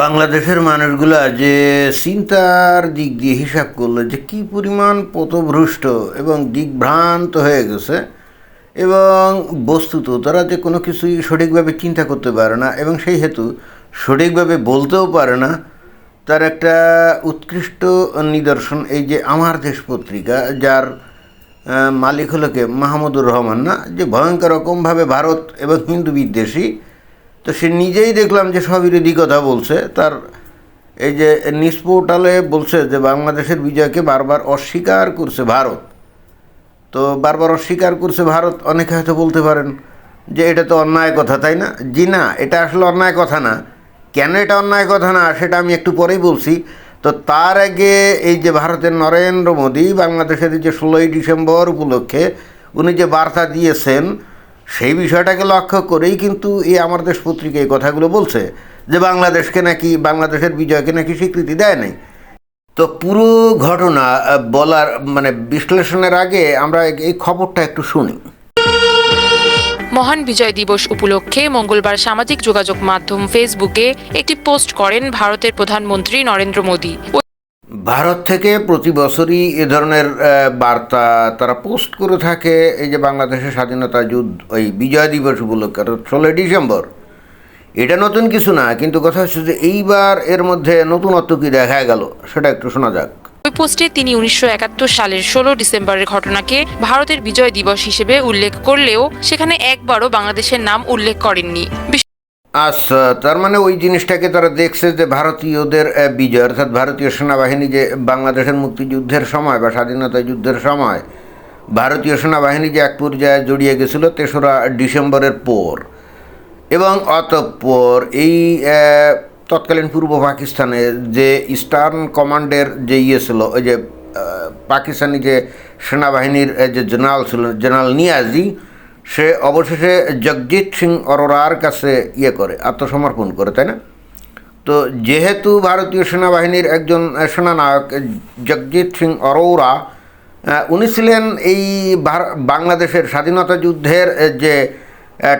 বাংলাদেশের মানুষগুলা যে চিন্তার দিক দিয়ে হিসাব করল যে কি পরিমাণ পথভ্রষ্ট এবং দিকভ্রান্ত হয়ে গেছে এবং বস্তুত তারা যে কোনো কিছুই সঠিকভাবে চিন্তা করতে পারে না এবং সেই হেতু সঠিকভাবে বলতেও পারে না, তার একটা উৎকৃষ্ট নিদর্শন এই যে আমার দেশ পত্রিকা, যার মালিক হলো কে? মাহমুদুর রহমান, না? যে ভয়ঙ্কর রকমভাবে ভারত এবং হিন্দু বিদ্বেষী তো সে নিজেই দেখলাম যে স্ববিরোধী কথা বলছে। তার এই যে নিজ পোর্টালে বলছে যে বাংলাদেশের বিজয়কে বারবার অস্বীকার করছে ভারত। তো বারবার অস্বীকার করছে ভারত, অনেকে হয়তো বলতে পারেন যে এটা তো অন্যায় কথা, তাই না? জি না, এটা আসলে অন্যায় কথা না। কেন এটা অন্যায় কথা না, সেটা আমি একটু পরেই বলছি। তো তার আগে এই যে ভারতের নরেন্দ্র মোদী বাংলাদেশের যে ষোলোই ডিসেম্বর উপলক্ষে উনি যে বার্তা দিয়েছেন সেই বিষয়টাকে লক্ষ্য করেই কিন্তু এই আমার দেশ পত্রিকা এই কথাগুলো বলছে, যে বাংলাদেশকে নাকি, বাংলাদেশের বিজয়কে নাকি স্বীকৃতি দেয় নাই। তো পুরো ঘটনা বলার মানে বিশ্লেষণের আগে আমরা এই খবরটা একটু শুনি। মহান বিজয় দিবস উপলক্ষে মঙ্গলবার সামাজিক যোগাযোগ মাধ্যম ফেসবুকে একটি পোস্ট করেন ভারতের প্রধানমন্ত্রী নরেন্দ্র মোদী। ভারত থেকে প্রতি বছরই এ ধরনের বার্তা তারা পোস্ট করে থাকে, এই যে বাংলাদেশের স্বাধীনতা যুদ্ধ, ওই বিজয় দিবস উপলক্ষে, অর্থাৎ ষোলোই ডিসেম্বর। এটা নতুন কিছু না, কিন্তু কথা হচ্ছে যে এইবার এর মধ্যে নতুনত্ব কি দেখা গেল, সেটা একটু শোনা যাক। ওই পোস্টে তিনি উনিশশো একাত্তর সালের ষোলো ডিসেম্বরের ঘটনাকে ভারতের বিজয় দিবস হিসেবে উল্লেখ করলেও সেখানে একবারও বাংলাদেশের নাম উল্লেখ করেননি। আচ্ছা তার মানে ওই জিনিসটাকে তারা দেখছে যে ভারতীয়দের বিজয়, অর্থাৎ ভারতীয় সেনাবাহিনী যে বাংলাদেশের মুক্তিযুদ্ধের সময় বা স্বাধীনতা যুদ্ধের সময়, ভারতীয় সেনাবাহিনী যে এক পর্যায়ে জড়িয়ে গেছিল তেসরা ডিসেম্বরের পর। এবং অতঃপর এই তৎকালীন পূর্ব পাকিস্তানে যে ইস্টার্ন কমান্ডের যে ইয়ে ছিল, ওই যে পাকিস্তানি যে সেনাবাহিনীর যে জেনারেল ছিল, জেনারেল নিয়াজি সে অবশেষে জগজিৎ সিং অরোরার কাছে ইয়ে করে, আত্মসমর্পণ করে, তাই না? তো যেহেতু ভারতীয় সেনাবাহিনীর একজন সেনানায়ক জগজিৎ সিং অরোরা উনি ছিলেন এই বাংলাদেশের স্বাধীনতা যুদ্ধের যে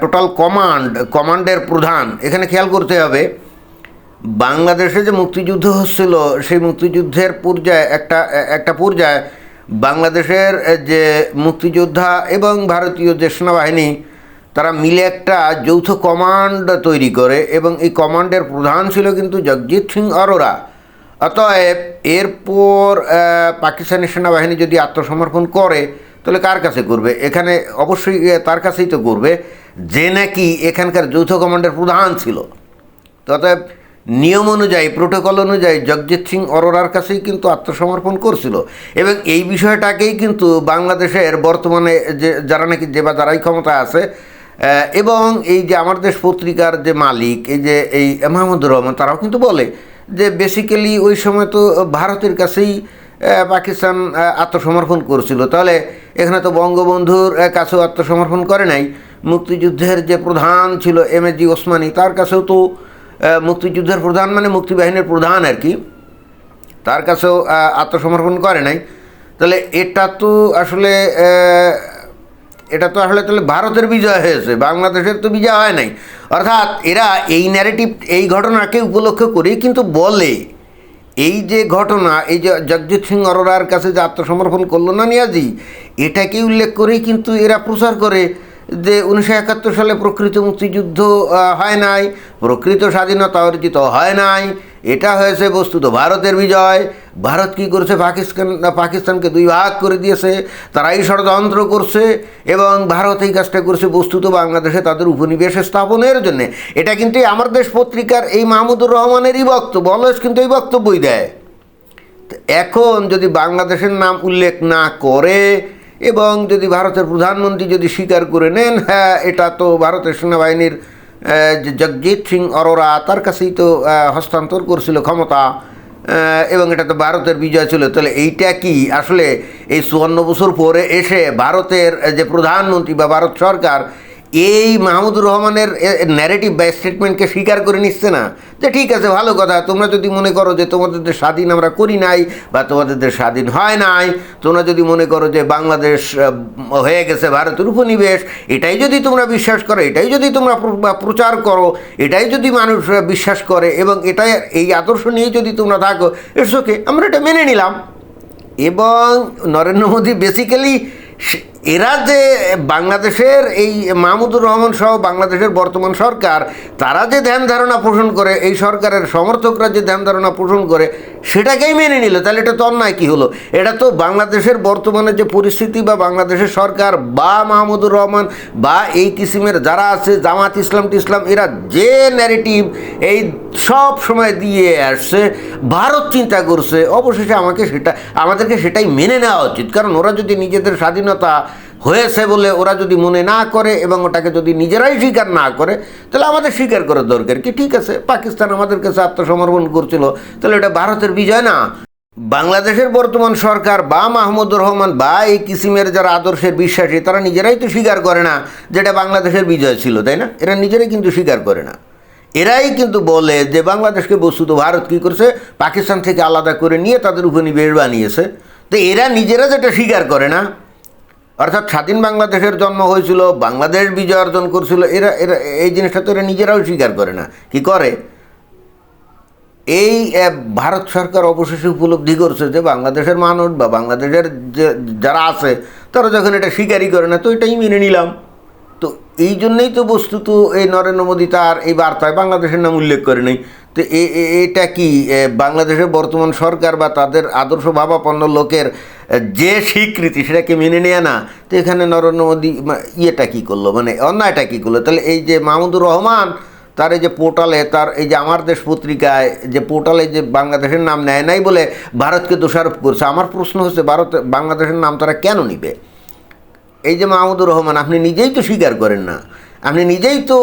টোটাল কমান্ড কমান্ডের প্রধান, এখানে খেয়াল করতে হবে, বাংলাদেশে যে মুক্তিযুদ্ধ হচ্ছিল, সেই মুক্তিযুদ্ধের পর্যায়ে একটা একটা পর্যায়ে বাংলাদেশের যে মুক্তিযোদ্ধা এবং ভারতীয় যে সেনাবাহিনী, তারা মিলে একটা যৌথ কমান্ড তৈরি করে এবং এই কমান্ডের প্রধান ছিল কিন্তু জগজিৎ সিং অরোরা। অতএব এরপর পাকিস্তানি সেনাবাহিনী যদি আত্মসমর্পণ করে, তাহলে কার কাছে করবে? এখানে অবশ্যই তার কাছেই তো করবে, যে নাকি এখানকার যৌথ কমান্ডের প্রধান ছিল। অতএব নিয়ম অনুযায়ী প্রোটোকল অনুযায়ী জগজিৎ সিং অরোরার কাছেই কিন্তু আত্মসমর্পণ করছিল। এবং এই বিষয়টাকেই কিন্তু বাংলাদেশের বর্তমানে যে, যারা নাকি যে বা যারাই ক্ষমতা আছে এবং এই যে আমার দেশ পত্রিকার যে মালিক, এই যে, এই মাহমুদুর রহমান, তারাও কিন্তু বলে যে বেসিক্যালি ওই সময় তো ভারতের কাছেই পাকিস্তান আত্মসমর্পণ করছিল। তাহলে এখানে তো বঙ্গবন্ধুর কাছেও আত্মসমর্পণ করে নাই। মুক্তিযুদ্ধের যে প্রধান ছিল এম এ জি ওসমানী, তার কাছেও তো মুক্তিযুদ্ধের প্রধান মানে মুক্তিবাহিনীর প্রধান আর কি। তার কাছেও আত্মসমর্পণ করে নাই। তাহলে এটা তো আসলে এটা তো আসলে তাহলে ভারতের বিজয় হয়েছে, বাংলাদেশের তো বিজয় হয় নাই। অর্থাৎ এরা এই ন্যারেটিভ এই ঘটনাকে উপলক্ষ করেই কিন্তু বলে, এই যে ঘটনা, এই যে জগজিৎ সিং অরোরার কাছে যে আত্মসমর্পণ করল না নিয়াজি এটাকে উল্লেখ করেই কিন্তু এরা প্রচার করে। যে উনিশশো একাত্তর সালে প্রকৃত মুক্তিযুদ্ধ হয় নাই, প্রকৃত স্বাধীনতা অর্জিত হয় নাই, এটা হয়েছে বস্তুত ভারতের বিজয়। ভারত কী করেছে? পাকিস্তান পাকিস্তানকে দুই ভাগ করে দিয়েছে, তারাই ষড়যন্ত্র করছে এবং ভারত এই কাজটা করছে বস্তুত বাংলাদেশে তাদের উপনিবেশ স্থাপনের জন্য। এটা কিন্তু আমার দেশ পত্রিকার এই মাহমুদুর রহমানেরই বক্তব্য অলওয়েজ কিন্তু এই বক্তব্যই দেয়। এখন যদি বাংলাদেশের নাম উল্লেখ না করে এবং যদি ভারতের প্রধানমন্ত্রী যদি স্বীকার করে নেন হ্যাঁ এটা তো ভারতের সেনাবাহিনীর জগজিৎ সিং অরোরা তার কাছেই তো হস্তান্তর করছিল ক্ষমতা এবং এটা তো ভারতের বিজয় ছিল। তাহলে এইটা কি? আসলে এই চুয়ান্ন বছর পরে এসে ভারতের যে প্রধানমন্ত্রী বা ভারত সরকার এই মাহমুদুর রহমানের ন্যারেটিভ বা স্টেটমেন্টকে স্বীকার করে নিচ্ছে না। যে ঠিক আছে, ভালো কথা, তোমরা যদি মনে করো যে তোমাদের দেশ স্বাধীন আমরা করি নাই বা তোমাদের দেশ স্বাধীন হয় নাই, তোমরা যদি মনে করো যে বাংলাদেশ হয়ে গেছে ভারতের উপনিবেশ, এটাই যদি তোমরা বিশ্বাস করো, এটাই যদি তোমরা প্রচার করো, এটাই যদি মানুষ বিশ্বাস করে এবং এটাই, এই আদর্শ নিয়ে যদি তোমরা থাকো, ইটস ওকে, আমরা এটা মেনে নিলাম। এবং নরেন্দ্র মোদী বেসিক্যালি এরা যে বাংলাদেশের এই মাহমুদুর রহমান সহ বাংলাদেশের বর্তমান সরকার, তারা যে ধ্যান ধারণা পোষণ করে, এই সরকারের সমর্থকরা যে ধ্যান ধারণা পোষণ করে, সেটাকেই মেনে নিল। তাহলে এটা তো অন্যায় কী হলো? এটা তো বাংলাদেশের বর্তমানে যে পরিস্থিতি বা বাংলাদেশের সরকার বা মাহমুদুর রহমান বা এই কিসিমের যারা আছে, জামাত ইসলাম টিসলাম, এরা যে ন্যারেটিভ এই সব সময় দিয়ে আসছে, ভারত চিন্তা করছে, অবশেষে আমাকে সেটা, আমাদেরকে সেটাই মেনে নেওয়া উচিত। কারণ ওরা যদি নিজেদের স্বাধীনতা হয়েছে বলে ওরা যদি মনে না করে এবং ওটাকে যদি নিজেরাই স্বীকার না করে, তাহলে আমাদের স্বীকার করার দরকার কি? ঠিক আছে, পাকিস্তান আমাদের কাছে আত্মসমর্পণ করছিল, তাহলে এটা ভারতের বিজয় না। বাংলাদেশের বর্তমান সরকার, বা মাহমুদুর রহমান, বা এই কিসিমের যারা আদর্শের বিশ্বাসী, তারা নিজেরাই তো স্বীকার করে না যেটা বাংলাদেশের বিজয় ছিল, তাই না? এরা নিজেরাই কিন্তু স্বীকার করে না। এরাই কিন্তু বলে যে বাংলাদেশকে বস্তুত ভারত কী করছে? পাকিস্তান থেকে আলাদা করে নিয়ে তাদের উপনিবেশ বানিয়েছে। তো এরা নিজেরা যেটা স্বীকার করে না অর্থাৎ স্বাধীন বাংলাদেশের জন্ম হয়েছিল, বাংলাদেশ বিজয় অর্জন করছিল, এরা এরা, এই জিনিসটা তো এরা নিজেরাও স্বীকার করে না। কি করে? এই ভারত সরকার অবশেষে উপলব্ধি করছে যে বাংলাদেশের মানুষ বা বাংলাদেশের যে, যারা আছে, তারা যখন এটা স্বীকারই করে না, তো এটাই মেনে নিলাম। তো এই জন্যই তো বস্তুত এই নরেন্দ্র মোদী তার এই বার্তায় বাংলাদেশের নাম উল্লেখ করে নেই। তো এটা কি বাংলাদেশের বর্তমান সরকার বা তাদের আদর্শ ভাবাপন্ন লোকের যে স্বীকৃতি সেটাকে মেনে নেয় না, তো এখানে নরেন্দ্র মোদী ইয়েটা কী করল? মানে অন্যায়টা কী করল? তাহলে এই যে মাহমুদুর রহমান, তার এই যে পোর্টালে, তার এই যে আমার দেশ পত্রিকায় যে পোর্টালে যে বাংলাদেশের নাম নেয় নাই বলে ভারতকে দোষারোপ করছে, আমার প্রশ্ন হচ্ছে ভারত, বাংলাদেশের নাম তারা কেন নিবে? এই যে মাহমুদুর রহমান, আপনি নিজেই তো স্বীকার করেন না। আপনি নিজেই তো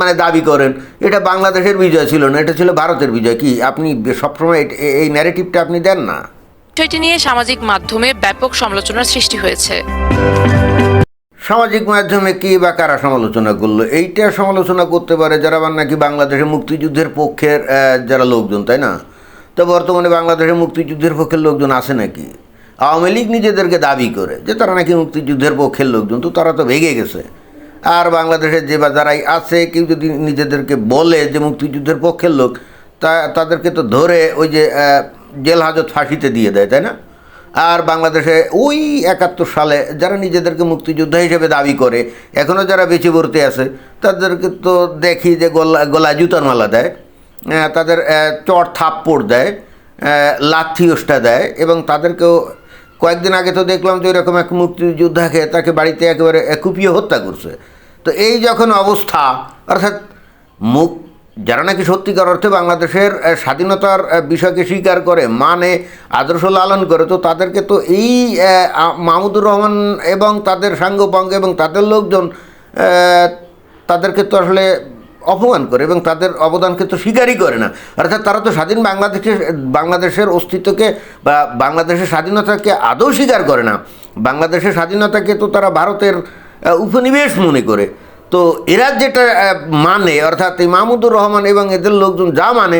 মানে দাবি করেন, এটা বাংলাদেশের বিজয় ছিল না, এটা ছিল ভারতের বিজয়। কি আপনি সবসময় এই ন্যারেটিভটা আপনি দেন না? বিষয়টি নিয়ে সামাজিক মাধ্যমে ব্যাপক সমালোচনার সৃষ্টি হয়েছে। সামাজিক মাধ্যমে কে বা কারা সমালোচনা করল? এইটা সমালোচনা করতে পারে যারা নাকি বাংলাদেশের মুক্তিযুদ্ধের পক্ষের যারা লোকজন, তাই না? তো বর্তমানে বাংলাদেশের মুক্তিযুদ্ধের পক্ষের লোকজন আছে নাকি? আওয়ামী লীগ নিজেদেরকে দাবি করে যে তারা নাকি মুক্তিযুদ্ধের পক্ষের লোকজন, তো তারা তো ভেঙে গেছে। আর বাংলাদেশের যে বা যারাই আছে, কেউ যদি নিজেদেরকে বলে যে মুক্তিযুদ্ধের পক্ষের লোক, তা, তাদেরকে তো ধরে ওই যে জেল হাজত ফাঁসিতে দিয়ে দেয়, তাই না? আর বাংলাদেশে ওই একাত্তর সালে যারা নিজেদেরকে মুক্তিযোদ্ধা হিসেবে দাবি করে এখনও যারা বেঁচে পড়তে আছে, তাদেরকে তো দেখি যে গলা গলায় জুতার মালা দেয় তাদের চট থাপ্পড় দেয় লাথি ওষ্টা দেয় এবং তাদেরকেও কয়েকদিন আগে তো দেখলাম যে এরকম এক মুক্তিযোদ্ধাকে তাকে বাড়িতে একেবারে কুপিয়ে হত্যা করছে। তো এই যখন অবস্থা, অর্থাৎ মুখ যারা নাকি সত্যিকার অর্থে বাংলাদেশের স্বাধীনতার বিষয়কে স্বীকার করে মানে আদর্শ লালন করে, তো তাদেরকে তো এই মাহমুদুর রহমান এবং তাদের সাঙ্গপাঙ্গ এবং তাদের লোকজন তাদেরকে তো আসলে অপমান করে এবং তাদের অবদানকে তো স্বীকারই করে না। অর্থাৎ তারা তো স্বাধীন বাংলাদেশের বাংলাদেশের অস্তিত্বকে বা বাংলাদেশের স্বাধীনতাকে আদৌ স্বীকার করে না। বাংলাদেশের স্বাধীনতাকে তো তারা ভারতের উপনিবেশ মনে করে। তো এরা যেটা মানে অর্থাৎ মাহমুদুর রহমান এবং এদের লোকজন যা মানে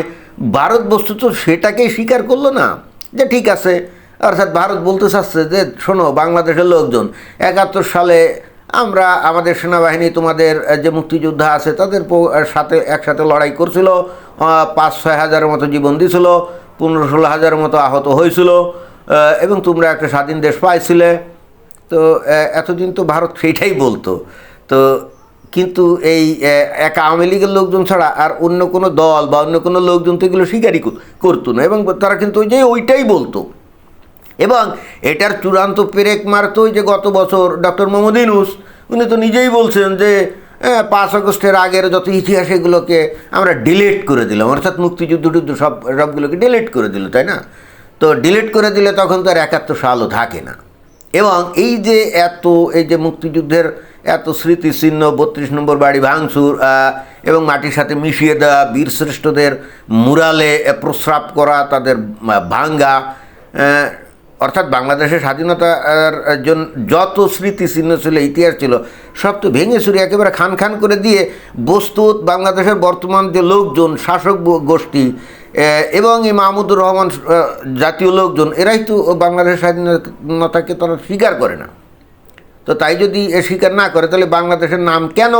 ভারত বস্তুত সেটাকেই স্বীকার করল না। যে ঠিক আছে, অর্থাৎ ভারত বলতে চাচ্ছে যে, শোনো, বাংলাদেশের লোকজন, একাত্তর সালে আমরা আমাদের সেনাবাহিনী, তোমাদের যে মুক্তিযোদ্ধা আছে, তাদের সাথে একসাথে লড়াই করছিল পাঁচ, ছয় হাজারের মতো জীবন দিছিল, পনেরো, ষোলো হাজারের মতো আহত হয়েছিল এবং তোমরা একটা স্বাধীন দেশ পাইছিলে। তো এতদিন তো ভারত সেইটাই বলতো। তো কিন্তু এই এক আওয়ামী লীগের লোকজন ছাড়া আর অন্য কোনো দল বা অন্য কোনো লোকজন তো এগুলো স্বীকারই করতো না। এবং তারা কিন্তু ওই যে ওইটাই বলতো। এবং এটার চূড়ান্ত পেরেক মারতো যে গত বছর ডক্টর মোহাম্মদ ইউনুস। উনি তো নিজেই বলছেন যে পাঁচ আগস্টের আগের যত ইতিহাস এগুলোকে আমরা ডিলিট করে দিলাম। অর্থাৎ মুক্তিযুদ্ধ টুদ্ধ সব, সবগুলোকে ডিলিট করে দিল, তাই না? তো ডিলিট করে দিলে তখন তো আর একাত্তর সালও থাকে না। এবং এই যে এত, এই যে মুক্তিযুদ্ধের এত স্মৃতিচিহ্ন, বত্রিশ নম্বর বাড়ি ভাঙচুর এবং মাটির সাথে মিশিয়ে দেওয়া বীরশ্রেষ্ঠদের মুরালে প্রস্রাব করা, তাদের ভাঙ্গা অর্থাৎ বাংলাদেশের স্বাধীনতার জন্য যত স্মৃতিচিহ্ন ছিল, ইতিহাস ছিল, সব তো ভেঙে চুরে একেবারে খান খান করে দিয়ে বস্তুত বাংলাদেশের বর্তমান যে লোকজন, শাসক গোষ্ঠী এবং এই মাহমুদুর রহমান জাতীয় লোকজন, এরাই তো বাংলাদেশের স্বাধীনতাকে তারা স্বীকার করে না। তো তাই যদি এ স্বীকার না করে, তাহলে বাংলাদেশের নাম কেন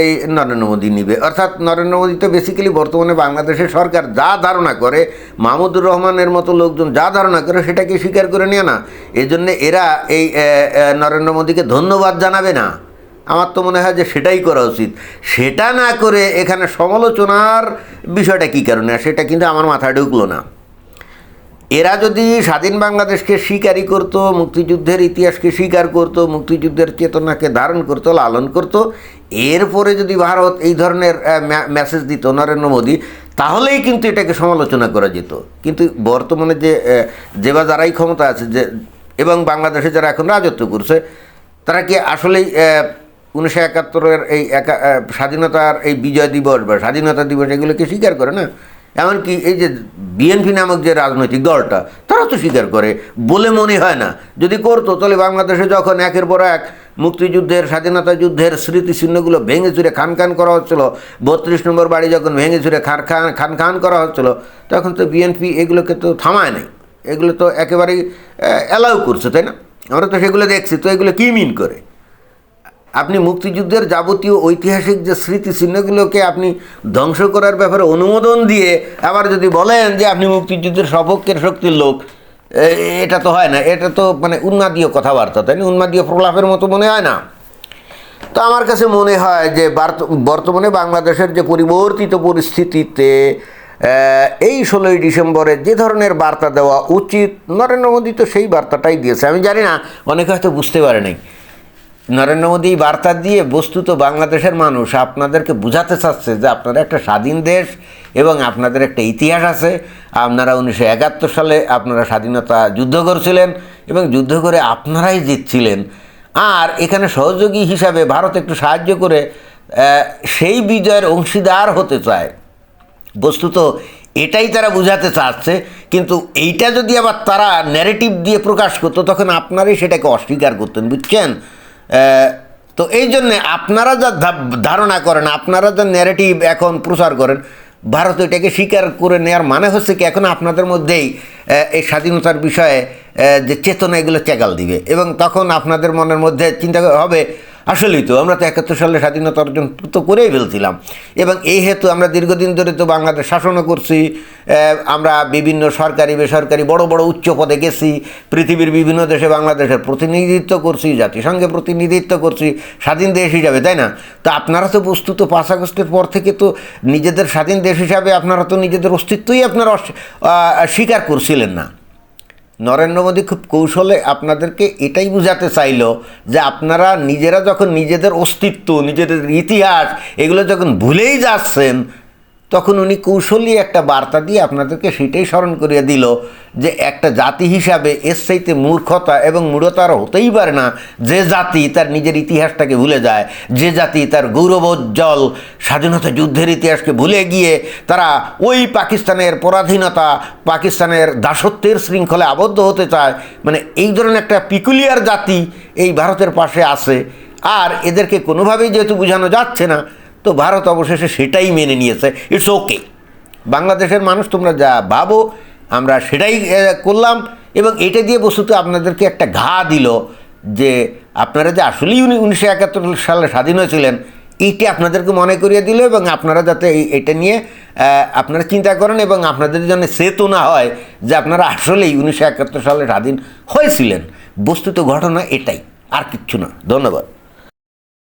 এই নরেন্দ্র মোদী নিবে? অর্থাৎ নরেন্দ্র মোদী তো বেসিক্যালি বর্তমানে বাংলাদেশের সরকার যা ধারণা করে, মাহমুদুর রহমানের মতো লোকজন যা ধারণা করে, সেটাকে স্বীকার করে নিয়ে না। এই জন্যে এরা এই নরেন্দ্র মোদীকে ধন্যবাদ জানাবে না। আমার তো মনে হয় যে সেটাই করা উচিত। সেটা না করে এখানে সমালোচনার বিষয়টা কী কারণে? সেটা কিন্তু আমার মাথায় ঢুকলো না। এরা যদি স্বাধীন বাংলাদেশকে স্বীকারই করতো, মুক্তিযুদ্ধের ইতিহাসকে স্বীকার করতো, মুক্তিযুদ্ধের চেতনাকে ধারণ করতো, লালন করতো, এরপরে যদি ভারত এই ধরনের মেসেজ দিত নরেন্দ্র মোদী, তাহলেই কিন্তু এটাকে সমালোচনা করা যেত। কিন্তু বর্তমানে যে যে বা যারাই ক্ষমতা আছে, যে, এবং বাংলাদেশে যারা এখন রাজত্ব করছে, তারা কি আসলেই উনিশশো একাত্তরের এই একা স্বাধীনতার এই বিজয় দিবস বা স্বাধীনতা দিবস এগুলোকে স্বীকার করে না? এমনকি এই যে বিএনপি নামক যে রাজনৈতিক দলটা, তারা তো স্বীকার করে, বলে মনে হয় না। যদি করতো, তাহলে বাংলাদেশে যখন একের পর এক মুক্তিযুদ্ধের, স্বাধীনতা যুদ্ধের স্মৃতিচিহ্নগুলো ভেঙে চুরে খান খান করা হচ্ছিল, বত্রিশ নম্বর বাড়ি যখন ভেঙে চুরে খান খান খান খান করা হচ্ছিল, তখন তো বিএনপি এগুলোকে তো থামায় নাই। এগুলো তো একেবারেই অ্যালাউ করছে, তাই না? আমরা তো সেগুলো দেখছি, তো এগুলো কী মিন করে? আপনি মুক্তিযুদ্ধের যাবতীয় ঐতিহাসিক যে স্মৃতিচিহ্নগুলোকে আপনি ধ্বংস করার ব্যাপারে অনুমোদন দিয়ে আবার যদি বলেন যে আপনি মুক্তিযুদ্ধের সপক্ষের শক্তির লোক এটা তো হয় না। এটা তো মানে উন্মাদীয় কথাবার্তা, তাই না? উন্মাদীয় প্রলাপের মতো মনে হয় না? তো আমার কাছে মনে হয় যে বার্ত- বর্তমানে বাংলাদেশের যে পরিবর্তিত পরিস্থিতিতে এই ষোলোই ডিসেম্বরে যে ধরনের বার্তা দেওয়া উচিত, নরেন্দ্র মোদী তো সেই বার্তাটাই দিয়েছে। আমি জানি না, অনেকে হয়তো বুঝতে পারে নাই। নরেন্দ্র মোদী বার্তা দিয়ে বস্তুত বাংলাদেশের মানুষ আপনাদেরকে বোঝাতে চাচ্ছে যে আপনারা একটা স্বাধীন দেশ এবং আপনাদের একটা ইতিহাস আছে। আপনারা উনিশশো একাত্তর সালে আপনারা স্বাধীনতা যুদ্ধ করছিলেন এবং যুদ্ধ করে আপনারাই জিতছিলেন। আর এখানে সহযোগী হিসাবে ভারত একটু সাহায্য করে সেই বিজয়ের অংশীদার হতে চায়। বস্তুত এটাই তারা বোঝাতে চাচ্ছে, কিন্তু এইটা যদি আবার তারা ন্যারেটিভ দিয়ে প্রকাশ করতো, তখন আপনারাই সেটাকে অস্বীকার করতেন, বুঝছেন? তো এই জন্যে আপনারা যা ধারণা করেন, আপনারা যা ন্যারেটিভ এখন প্রচার করেন, ভারত এটাকে স্বীকার করে নেওয়ার মানে হচ্ছে কি, এখন আপনাদের মধ্যেই এই স্বাধীনতার বিষয়ে যে চেতনা এগুলো চেকাল দিবে। এবং তখন আপনাদের মনের মধ্যে চিন্তা হবে আসলেই তো, আমরা তো একাত্তর সালে স্বাধীনতা অর্জন তো করেই ফেলছিলাম। এবং এই হেতু আমরা দীর্ঘদিন ধরে তো বাংলাদেশ শাসনও করছি আমরা বিভিন্ন সরকারি, বেসরকারি বড় বড় উচ্চ পদে গেছি, পৃথিবীর বিভিন্ন দেশে বাংলাদেশের প্রতিনিধিত্ব করছি জাতিসংঘে প্রতিনিধিত্ব করছি, স্বাধীন দেশ হিসাবে, তাই না? তো আপনারা তো বস্তুত পাঁচ আগস্টের পর থেকে তো নিজেদের স্বাধীন দেশ হিসাবে আপনারা তো নিজেদের অস্তিত্বই আপনারা স্বীকার করছিলেন না। নরেন্দ্র মোদী খুব কৌশলে আপনাদেরকে এটাই বোঝাতে চাইল যে আপনারা নিজেরা যখন নিজেদের অস্তিত্ব, নিজেদের ইতিহাস, এগুলো যখন ভুলেই যাচ্ছেন তখন উনি কৌশলী একটা বার্তা দিয়ে আপনাদেরকে সেটাই স্মরণ করিয়ে দিল যে একটা জাতি হিসাবে এর চাইতে মূর্খতা এবং মূঢ়তা আর হতেই পারে না। যে জাতি তার নিজের ইতিহাসটাকে ভুলে যায়, যে জাতি তার গৌরবোজ্জ্বল স্বাধীনতা যুদ্ধের ইতিহাসকে ভুলে গিয়ে তারা ওই পাকিস্তানের পরাধীনতা, পাকিস্তানের দাসত্বের শৃঙ্খলে আবদ্ধ হতে চায়। মানে এই ধরনের একটা পিকুলিয়ার জাতি এই ভারতের পাশে আছে। আর এদেরকে কোনোভাবেই যেহেতু বোঝানো যাচ্ছে না তো ভারত অবশেষে সেটাই মেনে নিয়েছে। ইটস ওকে বাংলাদেশের মানুষ, তোমরা যা ভাবো, আমরা সেটাই করলাম। এবং এটা দিয়ে বস্তুত আপনাদেরকে একটা ঘা দিল যে আপনারা যে আসলেই উনি উনিশশো একাত্তর সালে স্বাধীন হয়েছিলেন এইটা আপনাদেরকে মনে করিয়ে দিল এবং আপনারা যাতে এটা নিয়ে আপনারা চিন্তা করেন এবং আপনাদের জন্য চেতনা হয় যে আপনারা আসলেই উনিশশো একাত্তর সালে স্বাধীন হয়েছিলেন। বস্তুত ঘটনা এটাই, আর কিচ্ছু না। ধন্যবাদ।